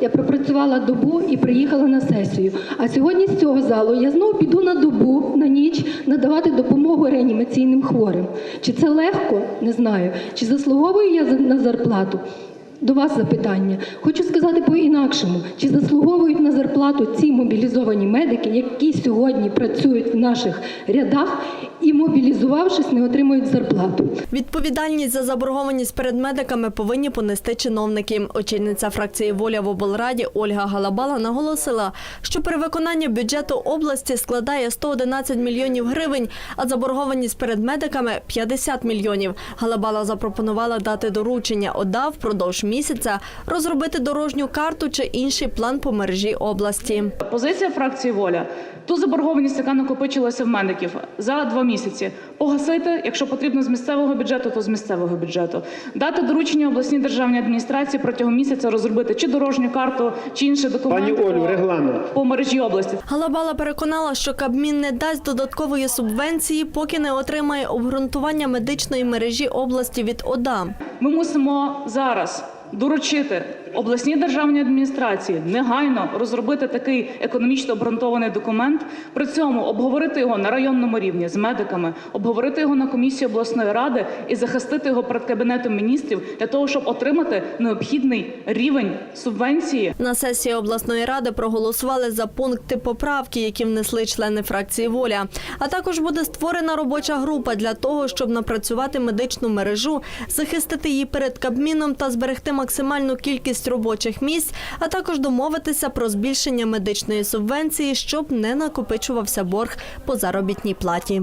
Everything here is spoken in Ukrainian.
я пропрацювала добу і приїхала на сесію. А сьогодні з цього залу я знову піду на добу, на ніч надавати допомогу реанімаційним хворим. Чи це легко? Не знаю. Чи заслуговую я на зарплату? До вас запитання. Хочу сказати по-інакшому: чи заслуговують на зарплату ці мобілізовані медики, які сьогодні працюють в наших рядах і, мобілізувавшись, не отримують зарплату? Відповідальність за заборгованість перед медиками повинні понести чиновники. Очільниця фракції Воля в облраді Ольга Галабала наголосила, що перевиконання бюджету області складає 111 мільйонів гривень, а заборгованість перед медиками 50 мільйонів. Галабала запропонувала дати доручення ОДА впродовж місяця розробити дорожню карту чи інший план по мережі області. Позиція фракції Воля ту заборгованість, яка накопичилася в медиків за два місяці, погасити, якщо потрібно з місцевого бюджету, то з місцевого бюджету. Дати доручення обласній державній адміністрації протягом місяця розробити чи дорожню карту, чи інші документи Пані Олю, по, регламент. по мережі області. Галабала переконала, що Кабмін не дасть додаткової субвенції, поки не отримає обґрунтування медичної мережі області від ОДА. Ми мусимо зараз доручити обласній державній адміністрації негайно розробити такий економічно обґрунтований документ. При цьому обговорити його на районному рівні з медиками, обговорити його на комісії обласної ради і захистити його перед кабінетом міністрів для того, щоб отримати необхідний рівень субвенції На сесії обласної ради проголосували за пункти поправки, які внесли члени фракції Воля. А також буде створена робоча група для того, щоб напрацювати медичну мережу, захистити її перед Кабміном та зберегти максимальну кількість робочих місць, а також домовитися про збільшення медичної субвенції, щоб не накопичувався борг по заробітній платі.